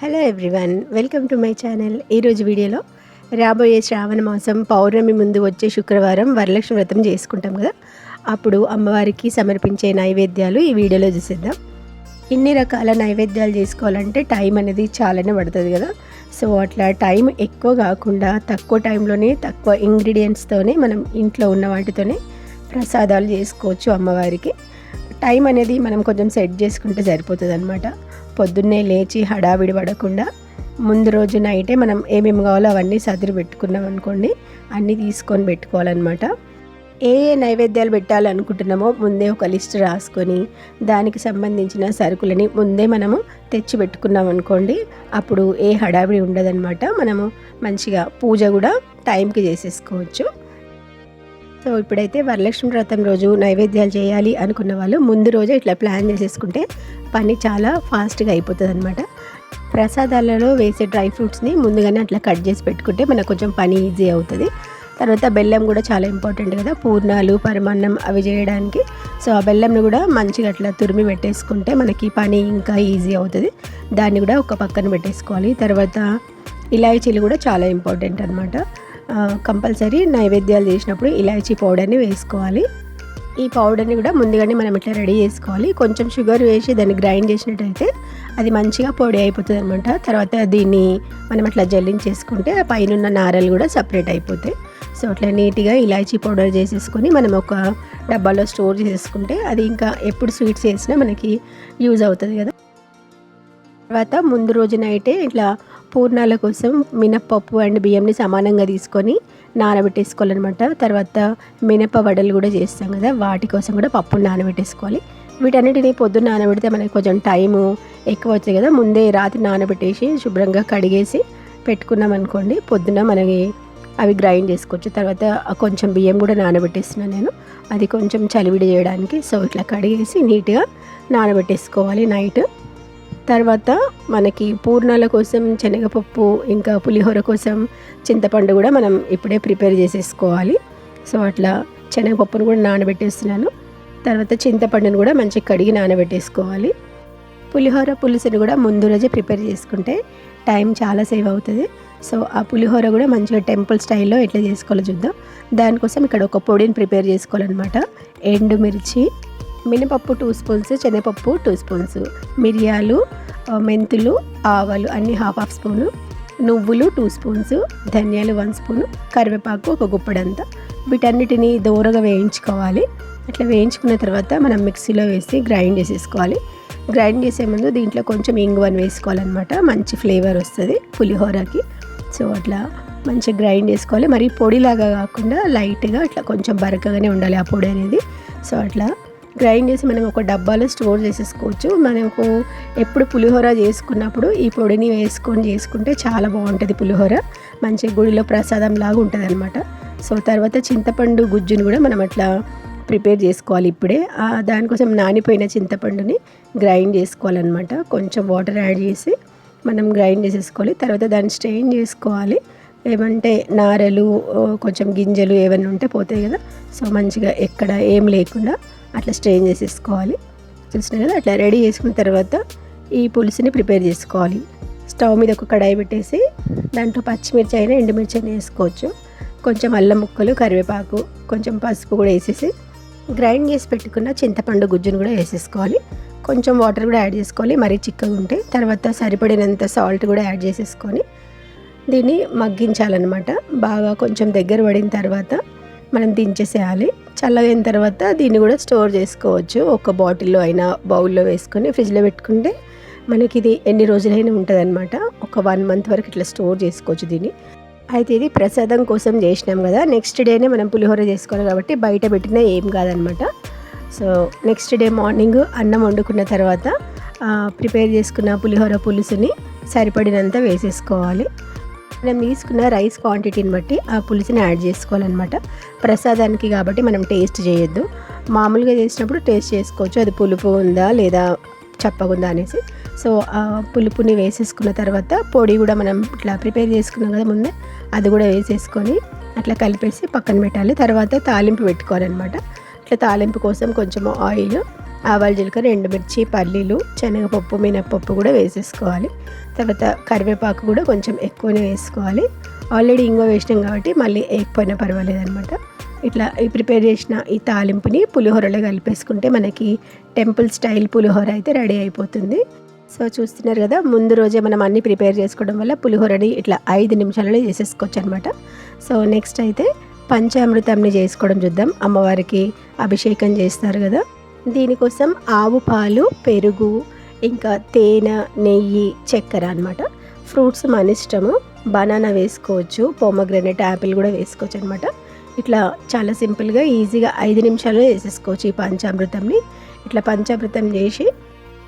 Hello everyone welcome to my channel ఈరోజు వీడియోలో రాబోయే శ్రావణ మాసం పౌర్ణమి ముందు వచ్చే శుక్రవారం వరలక్ష్మి వ్రతం చేసుకుంటాం కదా? అప్పుడు అమ్మవారికి సమర్పించే నైవేద్యాలు ఈ వీడియోలో చూసేద్దాం. ఇన్ని రకాల నైవేద్యాలు చేసుకోవాలంటే టైం అనేది చాలానే పడుతుంది కదా? సో అట్లా టైం ఎక్కువ కాకుండా తక్కువ టైంలోనే తక్కువ ఇంగ్రీడియంట్స్తోనే మనం ఇంట్లో ఉన్న వాటితోనే ప్రసాదాలు చేసుకోవచ్చు అమ్మవారికి. టైం అనేది మనం కొంచెం సెట్ చేసుకుంటే సరిపోతుంది అనమాట పొద్దున్నే లేచి హడావిడి పడకుండా ముందు రోజు నైటే మనం ఏమేమి కావాలో అవన్నీ సదిరి పెట్టుకున్నాం అనుకోండి అన్నీ తీసుకొని పెట్టుకోవాలన్నమాట. ఏ ఏ నైవేద్యాలు పెట్టాలనుకుంటున్నామో ముందే ఒక లిస్ట్ రాసుకొని దానికి సంబంధించిన సరుకులని ముందే మనము తెచ్చి పెట్టుకున్నాం అనుకోండి అప్పుడు ఏ హడావిడి ఉండదన్నమాట. మనము మంచిగా పూజ కూడా టైంకి చేసేసుకోవచ్చు. సో ఇప్పుడైతే వరలక్ష్మి వ్రతం రోజు నైవేద్యాలు చేయాలి అనుకున్న వాళ్ళు ముందు రోజే ఇట్లా ప్లాన్ చేసేసుకుంటే పని చాలా ఫాస్ట్గా అయిపోతుంది అనమాట ప్రసాదాలలో వేసే డ్రై ఫ్రూట్స్ని ముందుగానే అట్లా కట్ చేసి పెట్టుకుంటే మనకు కొంచెం పని ఈజీ అవుతుంది. తర్వాత బెల్లం కూడా చాలా ఇంపార్టెంట్ కదా పూర్ణాలు పరమాన్నం అవి చేయడానికి. సో ఆ బెల్లంని కూడా మంచిగా అట్లా తురిమి పెట్టేసుకుంటే మనకి పని ఇంకా ఈజీ అవుతుంది. దాన్ని కూడా ఒక పక్కన పెట్టేసుకోవాలి. తర్వాత ఇలాయచీలు కూడా చాలా ఇంపార్టెంట్ అనమాట కంపల్సరీ నైవేద్యాలు చేసినప్పుడు ఇలాయచీ పౌడర్ని వేసుకోవాలి. ఈ పౌడర్ని కూడా ముందుగానే మనం ఇట్లా రెడీ చేసుకోవాలి. కొంచెం షుగర్ వేసి దాన్ని గ్రైండ్ చేసినట్టయితే అది మంచిగా పొడి అయిపోతుంది అనమాట తర్వాత దీన్ని మనం అట్లా జల్లించేసుకుంటే ఆ పైన నారలు కూడా సపరేట్ అయిపోతాయి. సో అట్లా నీట్గా ఇలాచీ పౌడర్ చేసేసుకొని మనం ఒక డబ్బాలో స్టోర్ చేసేసుకుంటే అది ఇంకా ఎప్పుడు స్వీట్స్ చేసినా మనకి యూజ్ అవుతుంది కదా. తర్వాత ముందు రోజు నైటే ఇట్లా పూర్ణాల కోసం మినప్పప్పు అండ్ బియ్యంని సమానంగా తీసుకొని నానబెట్టేసుకోవాలన్నమాట. తర్వాత మినప వడలు కూడా చేస్తాం కదా వాటి కోసం కూడా పప్పును నానబెట్టేసుకోవాలి. వీటన్నిటిని పొద్దున్న నానబెడితే మనకి కొంచెం టైము ఎక్కువ వచ్చాయి కదా ముందే రాత్రి నానబెట్టేసి శుభ్రంగా కడిగేసి పెట్టుకున్నాం అనుకోండి పొద్దున మనకి అవి గ్రైండ్ చేసుకోవచ్చు. తర్వాత కొంచెం బియ్యం కూడా నానబెట్టేస్తున్నాను నేను. అది కొంచెం చలివిడి చేయడానికి సో ఇట్లా కడిగేసి నీట్గా నానబెట్టేసుకోవాలి నైట్. తర్వాత మనకి పూర్ణాల కోసం శనగపప్పు ఇంకా పులిహోర కోసం చింతపండు కూడా మనం ఇప్పుడే ప్రిపేర్ చేసేసుకోవాలి. సో అట్లా శనగపప్పును కూడా నానబెట్టేస్తున్నాను. తర్వాత చింతపండును కూడా మంచిగా కడిగి నానబెట్టేసుకోవాలి. పులిహోర పులుసుని కూడా ముందు రోజే ప్రిపేర్ చేసుకుంటే టైం చాలా సేవ్ అవుతుంది. సో ఆ పులిహోర కూడా మంచిగా టెంపుల్ స్టైల్లో ఎట్లా చేసుకోవాలో చూద్దాం. దానికోసం ఇక్కడ ఒక పొడిని ప్రిపేర్ చేసుకోవాలన్నమాట. ఎండుమిర్చి మినపప్పు టూ స్పూన్స్ శనగపప్పు టూ స్పూన్స్ మిరియాలు మెంతులు ఆవాలు అన్ని హాఫ్ హాఫ్ స్పూను నువ్వులు టూ స్పూన్స్ ధనియాలు వన్ స్పూను కరివేపాకు ఒక గుప్పడంతా. వీటన్నిటిని దూరగా వేయించుకోవాలి. అట్లా వేయించుకున్న తర్వాత మనం మిక్సీలో వేసి గ్రైండ్ చేసేసుకోవాలి. గ్రైండ్ చేసే ముందు దీంట్లో కొంచెం ఇంగువని వేసుకోవాలన్నమాట. మంచి ఫ్లేవర్ వస్తుంది పులిహోరకి. సో అట్లా మంచిగా గ్రైండ్ చేసుకోవాలి. మరి పొడిలాగా కాకుండా లైట్గా అట్లా కొంచెం బరకగానే ఉండాలి ఆ పొడి అనేది. సో అట్లా గ్రైండ్ చేసి మనం ఒక డబ్బాలో స్టోర్ చేసేసుకోవచ్చు. మనకు ఎప్పుడు పులిహోర చేసుకున్నప్పుడు ఈ పొడిని వేసుకొని చేసుకుంటే చాలా బాగుంటుంది పులిహోర. మంచి గుడిలో ప్రసాదం లాగా ఉంటుంది అనమాట సో తర్వాత చింతపండు గుజ్జును కూడా మనం అట్లా ప్రిపేర్ చేసుకోవాలి ఇప్పుడే. దానికోసం నానిపోయిన చింతపండుని గ్రైండ్ చేసుకోవాలన్నమాట. కొంచెం వాటర్ యాడ్ చేసి మనం గ్రైండ్ చేసేసుకోవాలి. తర్వాత దాన్ని స్ట్రెయిన్ చేసుకోవాలి. ఏమంటే నారలు కొంచెం గింజలు ఏమైనా ఉంటే పోతాయి కదా. సో మంచిగా ఎక్కడ ఏం లేకుండా అట్లా స్ట్రెయిన్ చేసేసుకోవాలి. చూసినా కదా? అట్లా రెడీ చేసుకున్న తర్వాత ఈ పులుసుని ప్రిపేర్ చేసుకోవాలి. స్టవ్ మీద ఒక కడాయి పెట్టేసి దాంట్లో పచ్చిమిర్చి అయినా ఎండుమిర్చి అయినా వేసుకోవచ్చు. కొంచెం అల్లం ముక్కలు కరివేపాకు కొంచెం పసుపు కూడా వేసేసి గ్రైండ్ చేసి పెట్టుకున్న చింతపండు గుజ్జును కూడా వేసేసుకోవాలి. కొంచెం వాటర్ కూడా యాడ్ చేసుకోవాలి. మరీ చిక్కగా ఉంటే తర్వాత సరిపడినంత సాల్ట్ కూడా యాడ్ చేసేసుకొని దీన్ని మగ్గించాలన్నమాట. బాగా కొంచెం దగ్గర పడిన తర్వాత మనం దించేసేయాలి. చల్లగైన తర్వాత దీన్ని కూడా స్టోర్ చేసుకోవచ్చు. ఒక బాటిల్లో అయినా బౌల్లో వేసుకొని ఫ్రిడ్జ్లో పెట్టుకుంటే మనకి ఇది ఎన్ని రోజులైనా ఉంటుంది అనమాట ఒక వన్ మంత్ వరకు ఇట్లా స్టోర్ చేసుకోవచ్చు దీన్ని. అయితే ఇది ప్రసాదం కోసం చేసినాం కదా. నెక్స్ట్ డేనే మనం పులిహోర చేసుకోవాలి కాబట్టి బయట పెట్టినా ఏం కాదనమాట సో నెక్స్ట్ డే మార్నింగ్ అన్నం వండుకున్న తర్వాత ప్రిపేర్ చేసుకున్న పులిహోర పులుసుని సరిపడినంత వేసేసుకోవాలి. మనం తీసుకున్న రైస్ క్వాంటిటీని బట్టి ఆ పులుసుని యాడ్ చేసుకోవాలన్నమాట. ప్రసాదానికి కాబట్టి మనం టేస్ట్ చేయొద్దు. మామూలుగా చేసినప్పుడు టేస్ట్ చేసుకోవచ్చు. అది పులుపు ఉందా లేదా చప్పగుందా అనేసి. సో ఆ పులుపుని వేసేసుకున్న తర్వాత పొడి కూడా మనం ఇట్లా ప్రిపేర్ చేసుకున్నాం కదా ముందే అది కూడా వేసేసుకొని అట్లా కలిపేసి పక్కన పెట్టాలి. తర్వాత తాలింపు పెట్టుకోవాలన్నమాట. ఇట్లా తాలింపు కోసం కొంచెం ఆయిల్ ఆవాలు జీలకర్ర ఎండుమిర్చి పల్లీలు శనగపప్పు మినప్పప్పు కూడా వేసేసుకోవాలి. తర్వాత కరివేపాకు కూడా కొంచెం ఎక్కువనే వేసుకోవాలి. ఆల్రెడీ ఇంగో వేసినాం కాబట్టి మళ్ళీ వేయకపోయినా పర్వాలేదు అనమాట ఇట్లా ఈ ప్రిపేర్ చేసిన ఈ తాలింపుని పులిహోరలో కలిపేసుకుంటే మనకి టెంపుల్ స్టైల్ పులిహోర అయితే రెడీ అయిపోతుంది. సో చూస్తున్నారు కదా ముందు రోజే మనం అన్నీ ప్రిపేర్ చేసుకోవడం వల్ల పులిహోరని ఇట్లా ఐదు నిమిషాలలో చేసేసుకోవచ్చు అనమాట సో నెక్స్ట్ అయితే పంచామృతంని చేసుకోవడం చూద్దాం. అమ్మవారికి అభిషేకం చేస్తారు కదా. దీనికోసం ఆవు పాలు పెరుగు ఇంకా తేనె నెయ్యి చక్కెర అనమాట ఫ్రూట్స్ మన ఇష్టము. బనానా వేసుకోవచ్చు పోమగ్రనేట్ యాపిల్ కూడా వేసుకోవచ్చు అనమాట ఇట్లా చాలా సింపుల్గా ఈజీగా ఐదు నిమిషాల్లో చేసేసుకోవచ్చు ఈ పంచామృతంని. ఇట్లా పంచామృతం చేసి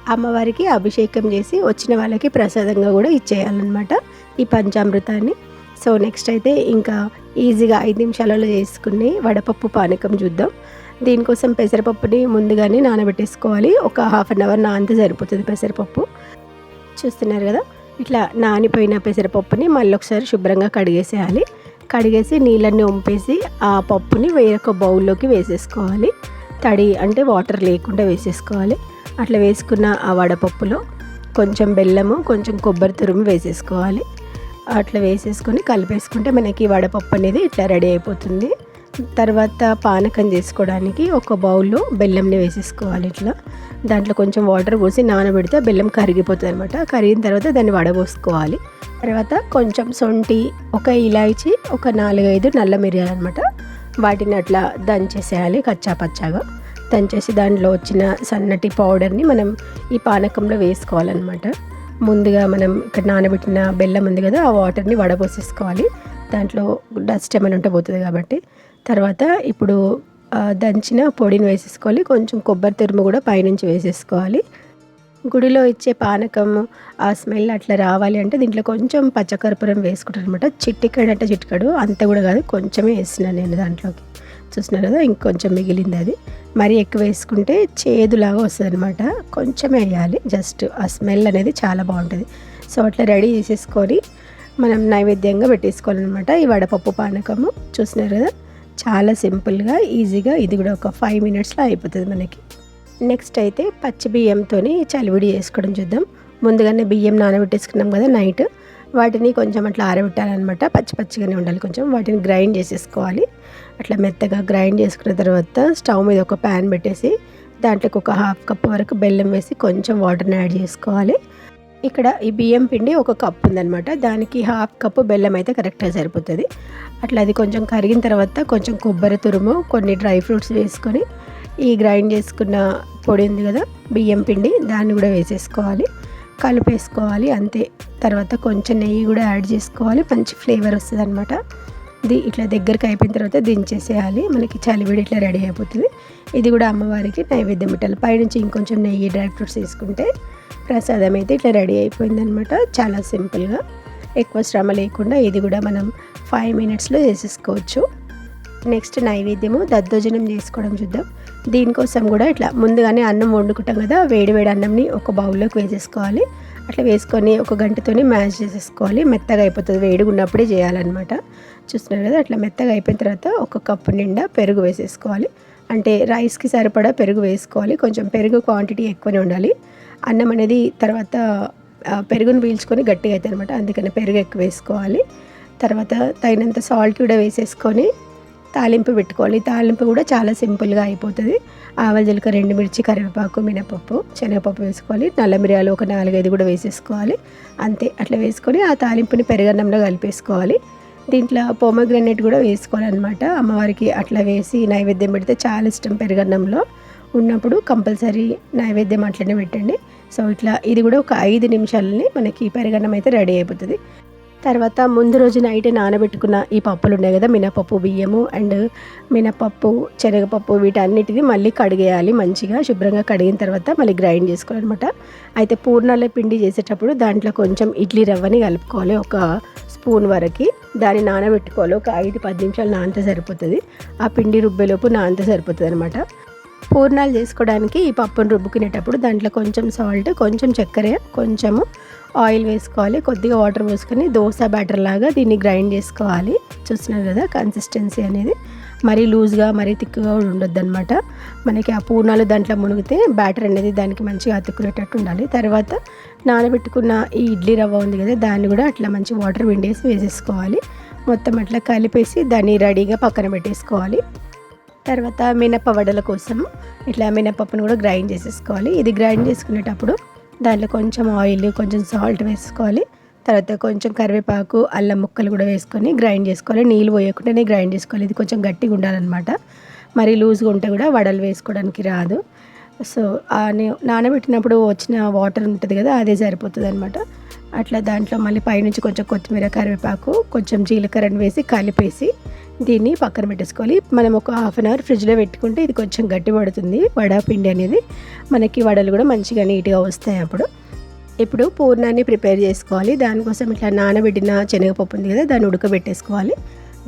అమ్మవారికి అభిషేకం చేసి వచ్చిన వాళ్ళకి ప్రసాదంగా కూడా ఇచ్చేయాలన్నమాట ఈ పంచామృతాన్ని. సో నెక్స్ట్ అయితే ఇంకా ఈజీగా ఐదు నిమిషాలలో చేసుకుని వడపప్పు పానకం చూద్దాం. దీనికోసం పెసరపప్పుని ముందుగానే నానబెట్టేసుకోవాలి. ఒక హాఫ్ అన్ అవర్ నానితే సరిపోతుంది పెసరపప్పు. చూస్తున్నారు కదా? ఇట్లా నానిపోయిన పెసరపప్పుని మళ్ళీ ఒకసారి శుభ్రంగా కడిగేసేయాలి. కడిగేసి నీళ్ళన్నీ వంపేసి ఆ పప్పుని వేరొక బౌల్లోకి వేసేసుకోవాలి. తడి అంటే వాటర్ లేకుండా వేసేసుకోవాలి. అట్లా వేసుకున్న ఆ వడపప్పులో కొంచెం బెల్లము కొంచెం కొబ్బరి తురుము వేసేసుకోవాలి. అట్లా వేసేసుకొని కలిపేసుకుంటే మనకి వడపప్పు అనేది ఇట్లా రెడీ అయిపోతుంది. తర్వాత పానకం చేసుకోవడానికి ఒక బౌల్లో బెల్లంని వేసేసుకోవాలి ఇట్లా. దాంట్లో కొంచెం వాటర్ పోసి నానబెడితే బెల్లం కరిగిపోతుంది అనమాట కరిగిన తర్వాత దాన్ని వడబోసుకోవాలి. తర్వాత కొంచెం సొంటి ఒక ఇలాచి ఒక నాలుగైదు నల్ల మిరియాలు అనమాట వాటిని అట్లా దంచేసేయాలి కచ్చా పచ్చాగా దంచేసి దాంట్లో వచ్చిన సన్నటి పౌడర్ని మనం ఈ పానకంలో వేసుకోవాలన్నమాట. ముందుగా మనం ఇక్కడ నానబెట్టిన బెల్లం ఉంది కదా ఆ వాటర్ని వడబోసేసుకోవాలి. దాంట్లో డస్ట్ ఏమైనా ఉంటే పోతుంది కాబట్టి. తర్వాత ఇప్పుడు దంచిన పొడిని వేసేసుకోవాలి. కొంచెం కొబ్బరి తురుము కూడా పైనుంచి వేసేసుకోవాలి. గుడిలో ఇచ్చే పానకం ఆ స్మెల్ అట్లా రావాలి అంటే దీంట్లో కొంచెం పచ్చకర్పూరం వేసుకుంటారు అనమాట చిట్టికాడు అంటే చిట్టికాడు అంత కూడా కాదు. కొంచెమే వేస్తున్నాను నేను దాంట్లోకి. చూస్తున్నారు కదా ఇంకొంచెం మిగిలింది అది. మరీ ఎక్కువ వేసుకుంటే చేదులాగా వస్తుంది అనమాట కొంచెం వేయాలి. జస్ట్ ఆ స్మెల్ అనేది చాలా బాగుంటుంది. సో అట్లా రెడీ చేసేసుకొని మనం నైవేద్యంగా పెట్టేసుకోవాలన్నమాట. ఈ వడపప్పు పానకము. చూసినారు కదా చాలా సింపుల్గా ఈజీగా ఇది కూడా ఒక ఫైవ్ మినిట్స్లో అయిపోతుంది మనకి. నెక్స్ట్ అయితే పచ్చి బియ్యంతో చలివిడి చేసుకోవడం చూద్దాం. ముందుగానే బియ్యం నానబెట్టేసుకున్నాం కదా నైట్. వాటిని కొంచెం అట్లా ఆరబెట్టాలన్నమాట. పచ్చి పచ్చిగానే ఉండాలి కొంచెం. వాటిని గ్రైండ్ చేసేసుకోవాలి. అట్లా మెత్తగా గ్రైండ్ చేసుకున్న తర్వాత స్టవ్ మీద ఒక ప్యాన్ పెట్టేసి దాంట్లోకి ఒక హాఫ్ కప్ వరకు బెల్లం వేసి కొంచెం వాటర్ని యాడ్ చేసుకోవాలి. ఇక్కడ ఈ బియ్యం పిండి ఒక కప్ ఉందనమాట దానికి హాఫ్ కప్పు బెల్లం అయితే కరెక్ట్గా సరిపోతుంది. అట్లా అది కొంచెం కరిగిన తర్వాత కొంచెం కొబ్బరి తురుము కొన్ని డ్రై ఫ్రూట్స్ వేసుకొని ఈ గ్రైండ్ చేసుకున్న పొడి ఉంది కదా బియ్యం పిండి దాన్ని కూడా వేసేసుకోవాలి. కలిపేసుకోవాలి అంతే. తర్వాత కొంచెం నెయ్యి కూడా యాడ్ చేసుకోవాలి. మంచి ఫ్లేవర్ వస్తుంది అనమాట ఇది ఇట్లా దగ్గరికి అయిపోయిన తర్వాత దించేసేయాలి. మనకి చలివిడి ఇట్లా రెడీ అయిపోతుంది. ఇది కూడా అమ్మవారికి నైవేద్యం పెట్టాలి. పైనుంచి ఇంకొంచెం నెయ్యి డ్రై ఫ్రూట్స్ వేసుకుంటే ప్రసాదం అయితే ఇట్లా రెడీ అయిపోయిందనమాట చాలా సింపుల్గా. ఎక్కువ శ్రమ లేకుండా ఇది కూడా మనం ఫైవ్ మినిట్స్లో చేసేసుకోవచ్చు. నెక్స్ట్ నైవేద్యము దద్దోజనం చేసుకోవడం చూద్దాం. దీనికోసం కూడా ఇట్లా ముందుగానే అన్నం వండుకుంటాం కదా వేడి వేడి అన్నంని ఒక బౌల్లోకి వేసేసుకోవాలి. అట్లా వేసుకొని ఒక గంటతోనే మ్యాష్ చేసేసుకోవాలి. మెత్తగా అయిపోతుంది. వేడిగా ఉన్నప్పుడే చేయాలన్నమాట. చూస్తున్నారు కదా అట్లా మెత్తగా అయిపోయిన తర్వాత ఒక కప్పు నిండా పెరుగు వేసేసుకోవాలి. అంటే రైస్కి సరిపడా పెరుగు వేసుకోవాలి. కొంచెం పెరుగు క్వాంటిటీ ఎక్కువనే ఉండాలి. అన్నం అనేది తర్వాత పెరుగును పీల్చుకొని గట్టిగా అవుతుంది అనమాట అందుకని పెరుగు ఎక్కువ వేసుకోవాలి. తర్వాత తగినంత సాల్ట్ కూడా వేసేసుకొని తాలింపు పెట్టుకోవాలి. తాలింపు కూడా చాలా సింపుల్గా అయిపోతుంది. ఆవల జీలక రెండు మిర్చి కరివేపాకు మినపప్పు శనగపప్పు వేసుకోవాలి. నల్ల మిరియాలు ఒక నాలుగైదు కూడా వేసేసుకోవాలి. అంతే అట్లా వేసుకొని ఆ తాలింపుని పెరగన్నంలో కలిపేసుకోవాలి. దీంట్లో పోమగ్రనేట్ కూడా వేసుకోవాలన్నమాట. అమ్మవారికి అట్లా వేసి నైవేద్యం పెడితే చాలా ఇష్టం పెరగన్నంలో. ఉన్నప్పుడు కంపల్సరీ నైవేద్యం అట్లనే పెట్టండి. సో ఇట్లా ఇది కూడా ఒక ఐదు నిమిషాలని మనకి పెరగన్నం అయితే రెడీ అయిపోతుంది. తర్వాత ముందు రోజు నైట్ నానబెట్టుకున్న ఈ పప్పులు ఉన్నాయి కదా మినపప్పు బియ్యము అండ్ మినపప్పు శనగపప్పు వీటన్నిటిని మళ్ళీ కడిగేయాలి మంచిగా శుభ్రంగా కడిగిన తర్వాత మళ్ళీ గ్రైండ్ చేసుకోవాలన్నమాట. అయితే పూర్ణాల పిండి చేసేటప్పుడు దాంట్లో కొంచెం ఇడ్లీ రవ్వని కలుపుకోవాలి ఒక స్పూన్ వరకు. దాన్ని నానబెట్టుకోవాలి ఒక ఐదు పది నిమిషాలు నానితే సరిపోతుంది. ఆ పిండి రుబ్బేలోపు నానితే సరిపోతుంది అనమాట పూర్ణాలు చేసుకోవడానికి ఈ పప్పును రుబ్బుకునేటప్పుడు దాంట్లో కొంచెం సాల్ట్ కొంచెం చక్కెర కొంచెము ఆయిల్ వేసుకోవాలి. కొద్దిగా వాటర్ పోసుకొని దోశ బ్యాటర్ లాగా దీన్ని గ్రైండ్ చేసుకోవాలి. చూస్తున్నారు కదా కన్సిస్టెన్సీ అనేది. మరీ లూజ్గా మరీ తిక్కుగా ఉండొద్దు అనమాట మనకి ఆ పూర్ణాలు దాంట్లో మునిగితే బ్యాటర్ అనేది దానికి మంచిగా అతుక్కునేటట్టు ఉండాలి. తర్వాత నానబెట్టుకున్న ఈ ఇడ్లీ రవ్వ ఉంది కదా దాన్ని కూడా అట్లా మంచి వాటర్ విండేసి వేసేసుకోవాలి. మొత్తం అట్లా కలిపేసి దాన్ని రెడీగా పక్కన పెట్టేసుకోవాలి. తర్వాత మినప్ప వడల కోసం ఇట్లా మినపప్పును కూడా గ్రైండ్ చేసేసుకోవాలి. ఇది గ్రైండ్ చేసుకునేటప్పుడు దాంట్లో కొంచెం ఆయిల్ కొంచెం సాల్ట్ వేసుకోవాలి. తర్వాత కొంచెం కరివేపాకు అల్లం ముక్కలు కూడా వేసుకొని గ్రైండ్ చేసుకోవాలి. నీళ్ళు పోయకుండానే గ్రైండ్ చేసుకోవాలి. ఇది కొంచెం గట్టిగా ఉండాలన్నమాట. మరి లూజ్గా ఉంటే కూడా వడలు వేసుకోవడానికి రాదు. సో నానబెట్టినప్పుడు వచ్చిన వాటర్ ఉంటుంది కదా అదే సరిపోతుంది అనమాట అట్లా దాంట్లో మళ్ళీ పైనుంచి కొంచెం కొత్తిమీర కరివేపాకు కొంచెం జీలకర్రని వేసి కలిపేసి దీన్ని పక్కన పెట్టేసుకోవాలి. మనం ఒక హాఫ్ అన్ అవర్ ఫ్రిడ్జ్లో పెట్టుకుంటే ఇది కొంచెం గట్టి పడుతుంది. వడ పిండి అనేది మనకి వడలు కూడా మంచిగా నీట్గా వస్తాయి అప్పుడు. ఇప్పుడు పూర్ణాన్ని ప్రిపేర్ చేసుకోవాలి. దానికోసం ఇట్లా నానబెట్టిన శనగపప్పు ఉంది కదా దాన్ని ఉడకబెట్టేసుకోవాలి.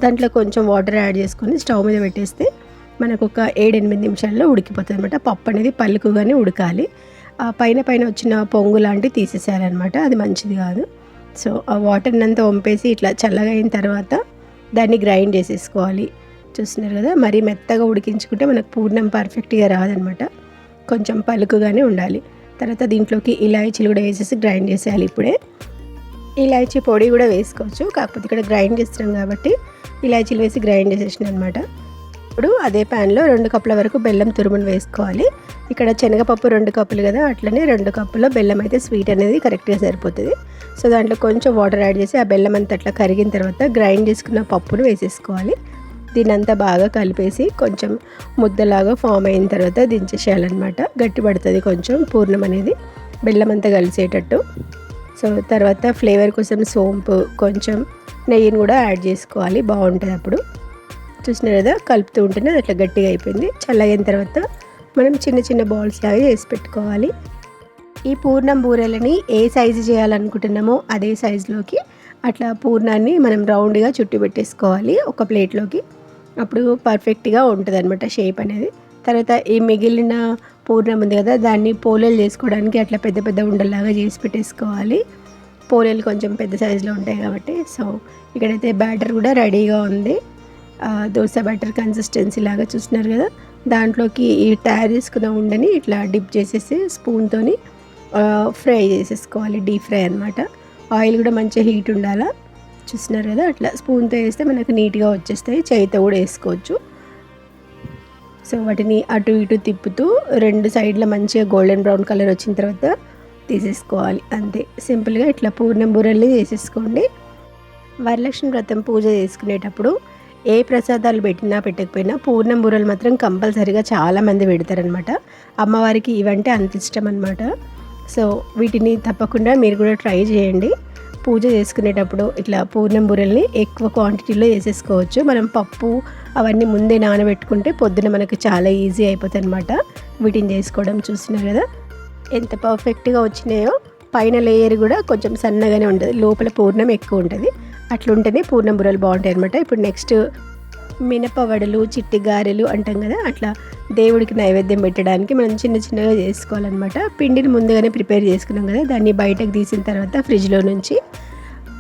దాంట్లో కొంచెం వాటర్ యాడ్ చేసుకొని స్టవ్ మీద పెట్టేస్తే మనకు ఒక ఏడెనిమిది నిమిషాల్లో ఉడికిపోతుంది అనమాట పప్పు అనేది పలుకుగానే ఉడకాలి. ఆ పైన పైన వచ్చిన పొంగు లాంటివి తీసేసేయాలన్నమాట. అది మంచిది కాదు. సో ఆ వాటర్ని అంతా వంపేసి ఇట్లా చల్లగా అయిన తర్వాత దాన్ని గ్రైండ్ చేసేసుకోవాలి. చూస్తున్నారు కదా? మరీ మెత్తగా ఉడికించుకుంటే మనకు పూర్ణం పర్ఫెక్ట్గా రాదనమాట. కొంచెం పలుకుగానే ఉండాలి. తర్వాత దీంట్లోకి ఇలాయచీలు కూడా వేసేసి గ్రైండ్ చేసేయాలి ఇప్పుడే. ఇలాచీ పొడి కూడా వేసుకోవచ్చు. కాకపోతే ఇక్కడ గ్రైండ్ చేస్తున్నాం కాబట్టి ఇలాయచీలు వేసి గ్రైండ్ చేసేసిన అనమాట ఇప్పుడు అదే ప్యాన్లో రెండు కప్పుల వరకు బెల్లం తురుమును వేసుకోవాలి. ఇక్కడ శనగపప్పు రెండు కప్పులు కదా అట్లనే రెండు కప్పుల బెల్లం అయితే స్వీట్ అనేది కరెక్ట్గా సరిపోతుంది. సో దాంట్లో కొంచెం వాటర్ యాడ్ చేసి ఆ బెల్లం అంతా అట్లా కరిగిన తర్వాత గ్రైండ్ చేసుకున్న పప్పును వేసేసుకోవాలి. దీని అంతా బాగా కలిపేసి కొంచెం ముద్దలాగా ఫామ్ అయిన తర్వాత దించేసేయాలన్నమాట. గట్టి పడుతుంది కొంచెం పూర్ణం అనేది బెల్లం అంతా కలిసేటట్టు. సో తర్వాత ఫ్లేవర్ కోసం సోంపు కొంచెం నెయ్యిని కూడా యాడ్ చేసుకోవాలి బాగుంటుంది అప్పుడు. చూసినారు కదా కలుపుతూ ఉంటేనే అది అట్లా గట్టిగా అయిపోయింది. చల్లగిన తర్వాత మనం చిన్న చిన్న బాల్స్ లాగా చేసి పెట్టుకోవాలి. ఈ పూర్ణం బూరెలని ఏ సైజు చేయాలనుకుంటున్నామో అదే సైజులోకి అట్లా పూర్ణాన్ని మనం రౌండ్గా చుట్టి పెట్టేసుకోవాలి ఒక ప్లేట్లోకి అప్పుడు పర్ఫెక్ట్గా ఉంటుంది అనమాట షేప్ అనేది. తర్వాత ఈ మిగిలిన పూర్ణం ఉంది కదా దాన్ని పోలేలు చేసుకోవడానికి అట్లా పెద్ద పెద్ద ఉండల్లాగా చేసి పెట్టేసుకోవాలి. పోలేలు కొంచెం పెద్ద సైజులో ఉంటాయి కాబట్టి. సో ఇక్కడైతే బ్యాటర్ కూడా రెడీగా ఉంది. దోశ బ్యాటర్ కన్సిస్టెన్సీ లాగా చూస్తున్నారు కదా. దాంట్లోకి ఈ తయారు చేసుకున్న ఉండని ఇట్లా డిప్ చేసేసి స్పూన్తోని ఫ్రై చేసేసుకోవాలి డీప్ ఫ్రై అనమాట ఆయిల్ కూడా మంచిగా హీట్ ఉండాలా? చూస్తున్నారు కదా అట్లా స్పూన్తో వేస్తే మనకు నీట్గా వచ్చేస్తాయి. చేయితో కూడా వేసుకోవచ్చు. సో వాటిని అటు ఇటు తిప్పుతూ రెండు సైడ్ల మంచిగా గోల్డెన్ బ్రౌన్ కలర్ వచ్చిన తర్వాత తీసేసుకోవాలి. అంతే. సింపుల్గా ఇట్లా పూర్ణం బూరెల్ని చేసేసుకోండి వరలక్ష్మి వ్రతం పూజ చేసుకునేటప్పుడు ఏ ప్రసాదాలు పెట్టినా పెట్టకపోయినా పూర్ణం బూరలు మాత్రం కంపల్సరీగా చాలామంది పెడతారనమాట అమ్మవారికి ఇవంటే అంత ఇష్టం అనమాట సో వీటిని తప్పకుండా మీరు కూడా ట్రై చేయండి. పూజ చేసుకునేటప్పుడు ఇట్లా పూర్ణం బూరెల్ని ఎక్కువ క్వాంటిటీలో వేసేసుకోవచ్చు. మనం పప్పు అవన్నీ ముందే నానబెట్టుకుంటే పొద్దున మనకు చాలా ఈజీ అయిపోతుంది అనమాట వీటిని చేసుకోవడం చూస్తున్నారు కదా. ఎంత పర్ఫెక్ట్గా వచ్చినాయో పైన లేయర్ కూడా కొంచెం సన్నగానే ఉంటుంది. లోపల పూర్ణం ఎక్కువ ఉంటుంది. అట్లుంటేనే పూర్ణం బుర్రలు బాగుంటాయి అనమాట ఇప్పుడు నెక్స్ట్ మినపవడలు చిట్టి గారెలు అంటాం కదా అట్లా దేవుడికి నైవేద్యం పెట్టడానికి మనం చిన్న చిన్నగా చేసుకోవాలన్నమాట. పిండిని ముందుగానే ప్రిపేర్ చేసుకున్నాం కదా దాన్ని బయటకు తీసిన తర్వాత ఫ్రిడ్జ్లో నుంచి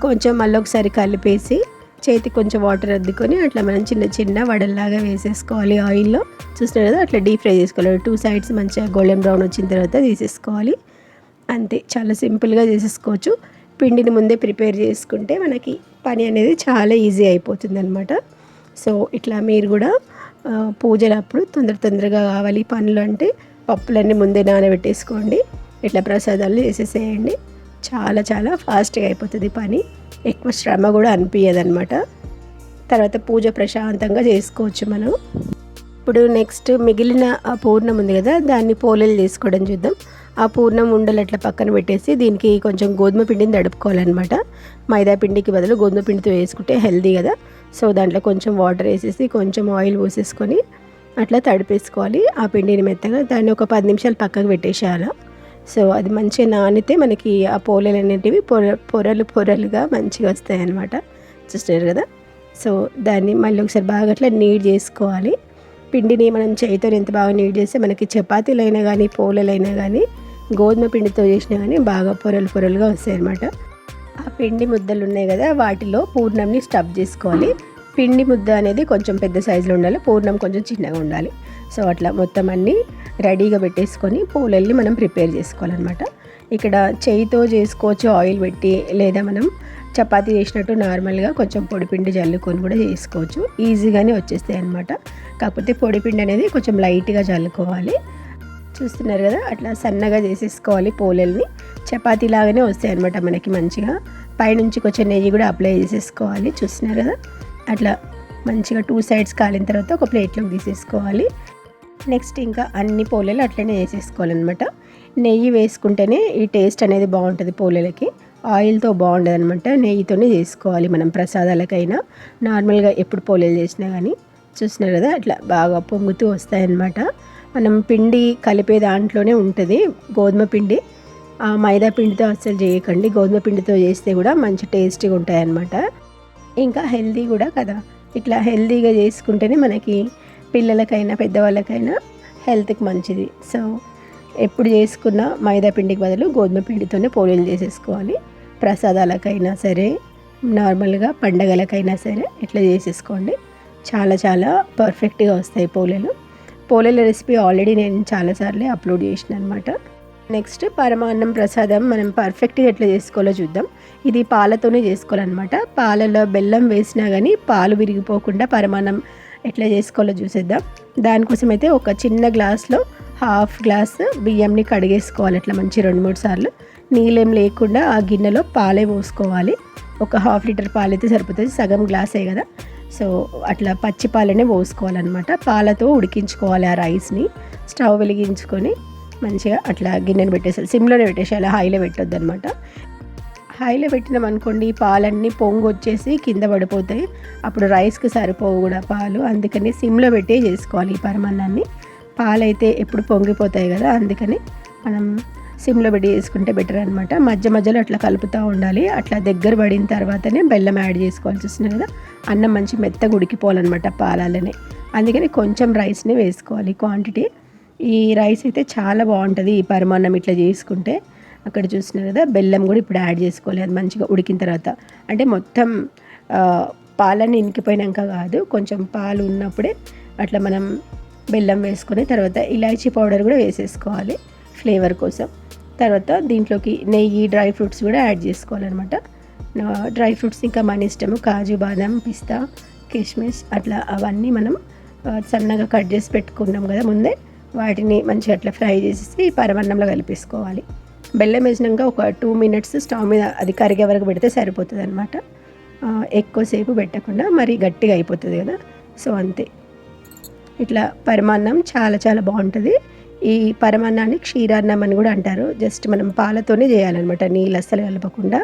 కొంచెం మళ్ళీ ఒకసారి కలిపేసి చేతికి కొంచెం వాటర్ అద్దుకొని అట్లా మనం చిన్న చిన్న వడల్లాగా వేసేసుకోవాలి ఆయిల్లో. చూస్తున్నారు కదా అట్లా డీప్ ఫ్రై చేసుకోవాలి. టూ సైడ్స్ మంచిగా గోల్డెన్ బ్రౌన్ వచ్చిన తర్వాత తీసేసుకోవాలి. అంతే చాలా సింపుల్గా చేసేసుకోవచ్చు. పిండిని ముందే ప్రిపేర్ చేసుకుంటే మనకి పని అనేది చాలా ఈజీ అయిపోతుంది అనమాట సో ఇట్లా మీరు కూడా పూజలప్పుడు తొందర తొందరగా కావాలి. పనులు అంటే పప్పులన్నీ ముందే నానబెట్టేసుకోండి. ఇట్లా ప్రసాదాలు చేసేసేయండి. చాలా చాలా ఫాస్ట్గా అయిపోతుంది పని. ఎక్కువ శ్రమ కూడా అనిపించదనమాట తర్వాత పూజ ప్రశాంతంగా చేసుకోవచ్చు మనం. ఇప్పుడు నెక్స్ట్ మిగిలిన ఆ పూర్ణం ఉంది కదా దాన్ని పోలేలు చేసుకోవడం చూద్దాం. ఆ పూర్ణం ఉండలు అట్లా పక్కన పెట్టేసి దీనికి కొంచెం గోధుమ పిండిని తడుపుకోవాలన్నమాట. మైదా పిండికి బదులు గోధుమ పిండితో వేసుకుంటే హెల్దీ కదా. సో దాంట్లో కొంచెం వాటర్ వేసేసి కొంచెం ఆయిల్ పోసేసుకొని అట్లా తడిపేసుకోవాలి. ఆ పిండిని మెత్తగా దాన్ని ఒక పది నిమిషాలు పక్కకు పెట్టేసేయాలి. సో అది మంచిగా నానితే మనకి ఆ పోలలు అనేటివి పొర పొరలు పొరలుగా మంచిగా వస్తాయి అన్నమాట చూస్తారు కదా? సో దాన్ని మళ్ళీ ఒకసారి బాగా అట్లా నీట్ చేసుకోవాలి. పిండిని మనం చేయితో ఎంత బాగా నీట్ చేస్తే మనకి చపాతీలైనా కానీ పోలలైనా కానీ గోధుమ పిండితో చేసినా కానీ బాగా పొరలు పొరలుగా వస్తాయి అనమాట ఆ పిండి ముద్దలు ఉన్నాయి కదా వాటిలో పూర్ణంని స్టఫ్ చేసుకోవాలి. పిండి ముద్ద అనేది కొంచెం పెద్ద సైజులో ఉండాలి పూర్ణం కొంచెం చిన్నగా ఉండాలి. సో అట్లా మొత్తం అన్నీ రెడీగా పెట్టేసుకొని పూలల్ని మనం ప్రిపేర్ చేసుకోవాలన్నమాట. ఇక్కడ చేయితో చేసుకోవచ్చు ఆయిల్ పెట్టి లేదా మనం చపాతీ చేసినట్టు నార్మల్గా కొంచెం పొడిపిండి జల్లుకొని కూడా చేసుకోవచ్చు. ఈజీగానే వచ్చేస్తాయి అనమాట కాకపోతే పొడిపిండి అనేది కొంచెం లైట్గా జల్లుకోవాలి. చూస్తున్నారు కదా అట్లా సన్నగా చేసేసుకోవాలి పోలల్ని. చపాతీ లాగానే వస్తాయి అనమాట మనకి మంచిగా. పైనుంచి కొంచెం నెయ్యి కూడా అప్లై చేసేసుకోవాలి చూస్తున్నారు కదా. అట్లా మంచిగా టూ సైడ్స్ కాలిన తర్వాత ఒక ప్లేట్లోకి తీసేసుకోవాలి. నెక్స్ట్ ఇంకా అన్ని పోలేలు అట్లనే వేసేసుకోవాలన్నమాట నెయ్యి వేసుకుంటేనే ఈ టేస్ట్ అనేది బాగుంటుంది పోలేలకి. ఆయిల్తో బాగుండదు అనమాట నెయ్యితోనే చేసుకోవాలి మనం ప్రసాదాలకైనా. నార్మల్గా ఎప్పుడు పోలేలు చేసినా కానీ చూస్తున్నారు కదా అట్లా బాగా పొంగుతూ వస్తాయన్నమాట. మనం పిండి కలిపే దాంట్లోనే ఉంటుంది గోధుమ పిండి. ఆ మైదా పిండితో అస్సలు చేయకండి. గోధుమ పిండితో చేస్తే కూడా మంచి టేస్టీగా ఉంటాయి అన్నమాట ఇంకా హెల్దీ కూడా కదా. ఇట్లా హెల్దీగా చేసుకుంటేనే మనకి పిల్లలకైనా పెద్దవాళ్ళకైనా హెల్త్కి మంచిది. సో ఎప్పుడు చేసుకున్న మైదా పిండికి బదులు గోధుమ పిండితోనే పోలీలు చేసేసుకోవాలి. ప్రసాదాలకైనా సరే నార్మల్గా పండగలకైనా సరే ఇట్లా చేసేసుకోండి. చాలా చాలా పర్ఫెక్ట్గా వస్తాయి పోలేలు పోలేల రెసిపీ ఆల్రెడీ నేను చాలాసార్లు అప్లోడ్ చేసిన అనమాట నెక్స్ట్ పరమాన్నం ప్రసాదం మనం పర్ఫెక్ట్గా ఎట్లా చేసుకోవాలో చూద్దాం. ఇది పాలతోనే చేసుకోవాలన్నమాట. పాలలో బెల్లం వేసినా కానీ పాలు విరిగిపోకుండా పరమాన్నం ఎట్లా చేసుకోవాలో చూసేద్దాం. దానికోసం అయితే ఒక చిన్న గ్లాస్లో హాఫ్ గ్లాస్ బియ్యంని కడిగేసుకోవాలి అట్లా మంచి రెండు మూడు సార్లు. నీళ్ళేం లేకుండా ఆ గిన్నెలో పాలే పోసుకోవాలి. ఒక హాఫ్ లీటర్ పాలు అయితే సరిపోతుంది. సగం గ్లాసే కదా. సో అట్లా పచ్చి పాలనే పోసుకోవాలన్నమాట. పాలతో ఉడికించుకోవాలి ఆ రైస్ని. స్టవ్ వెలిగించుకొని మంచిగా అట్లా గిన్నెను పెట్టేసాలి సిమ్లోనే పెట్టేసేయాలి హైలో పెట్టొద్దు అనమాట హైలో పెట్టినాం అనుకోండి పాలన్నీ పొంగు వచ్చేసి కింద పడిపోతాయి. అప్పుడు రైస్కి సరిపోవు కూడా పాలు. అందుకని సిమ్లో పెట్టే చేసుకోవాలి ఈ పరమాన్నాన్ని. పాలైతే ఎప్పుడు పొంగిపోతాయి కదా అందుకని మనం సిమ్లో పెట్టి చేసుకుంటే బెటర్ అనమాట మధ్య మధ్యలో అట్లా కలుపుతూ ఉండాలి. అట్లా దగ్గర పడిన తర్వాతనే బెల్లం యాడ్ చేసుకోవాల్సి వస్తుంది కదా. అన్నం మంచి మెత్తగా ఉడికిపోవాలన్నమాట పాలాలని అందుకని కొంచెం రైస్ని వేసుకోవాలి క్వాంటిటీ. ఈ రైస్ అయితే చాలా బాగుంటుంది ఈ పరిమాణం ఇట్లా చేసుకుంటే. అక్కడ చూసినారు కదా బెల్లం కూడా ఇప్పుడు యాడ్ చేసుకోవాలి. అది మంచిగా ఉడికిన తర్వాత. అంటే మొత్తం పాలన్నీ ఇంకిపోయినాక కాదు కొంచెం పాలు ఉన్నప్పుడే అట్లా మనం బెల్లం వేసుకొని తర్వాత ఇలాచీ పౌడర్ కూడా వేసేసుకోవాలి ఫ్లేవర్ కోసం. తర్వాత దీంట్లోకి నెయ్యి డ్రై ఫ్రూట్స్ కూడా యాడ్ చేసుకోవాలన్నమాట. డ్రై ఫ్రూట్స్ ఇంకా మన ఇష్టము కాజు బాదం పిస్తా కిస్మిస్ అట్లా అవన్నీ మనం సన్నగా కట్ చేసి పెట్టుకున్నాం కదా ముందే వాటిని మంచిగా అట్లా ఫ్రై చేసేసి పరమన్నంలో కలిపేసుకోవాలి. బెల్లం వేసినాక ఒక టూ మినిట్స్ స్టవ్ మీద అది కరిగే వరకు పెడితే సరిపోతుంది అనమాట ఎక్కువసేపు పెట్టకుండా మరి గట్టిగా అయిపోతుంది కదా సో అంతే. ఇట్లా పరమాన్నం చాలా చాలా బాగుంటుంది. ఈ పరమాన్నాన్ని క్షీరాన్నం అని కూడా అంటారు. జస్ట్ మనం పాలతోనే చేయాలన్నమాట. నీళ్ళు అస్సలు కలపకుండా.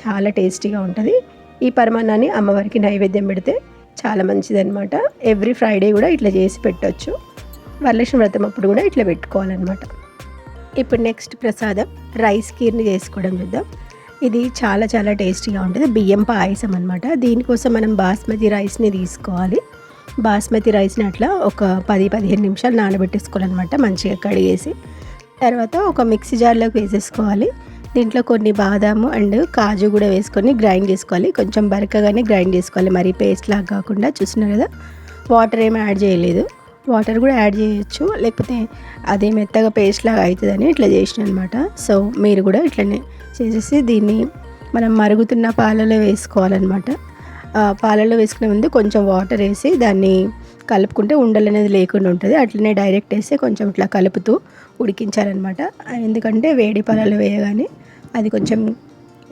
చాలా టేస్టీగా ఉంటుంది. ఈ పరమాన్నాన్ని అమ్మవారికి నైవేద్యం పెడితే చాలా మంచిదన్నమాట. ఎవ్రీ ఫ్రైడే కూడా ఇట్లా చేసి పెట్టవచ్చు వరలక్ష్మి వ్రతం అప్పుడు కూడా ఇట్లా పెట్టుకోవాలన్నమాట. ఇప్పుడు నెక్స్ట్ ప్రసాదం రైస్ కీర్ని చేసుకోవడం చూద్దాం. ఇది చాలా చాలా టేస్టీగా ఉంటుంది. బియ్యం పాయసం అనమాట దీనికోసం మనం బాస్మతి రైస్ని తీసుకోవాలి. బాస్మతి రైస్ని అట్లా ఒక పది పదిహేను నిమిషాలు నానబెట్టేసుకోవాలన్నమాట మంచిగా కడిగేసి. తర్వాత ఒక మిక్సీ జార్లోకి వేసేసుకోవాలి. దీంట్లో కొన్ని బాదాము అండ్ కాజు కూడా వేసుకొని గ్రైండ్ చేసుకోవాలి. కొంచెం బరకగానే గ్రైండ్ చేసుకోవాలి. మరి పేస్ట్ లాగా కాకుండా చూసినారు కదా వాటర్ ఏమి యాడ్ చేయలేదు. వాటర్ కూడా యాడ్ చేయొచ్చు. లేకపోతే అదే మెత్తగా పేస్ట్ లాగా అవుతుందని ఇట్లా చేసిన అనమాట సో మీరు కూడా ఇట్లనే చేసేసి దీన్ని మనం మరుగుతున్న పాలలో వేసుకోవాలన్నమాట. పాలలో వేసుకునే ముందు కొంచెం వాటర్ వేసి దాన్ని కలుపుకుంటే ఉండలు అనేది లేకుండా ఉంటుంది. అట్లనే డైరెక్ట్ వేస్తే కొంచెం ఇట్లా కలుపుతూ ఉడికించాలన్నమాట. ఎందుకంటే వేడి పాలలో వేయగానే అది కొంచెం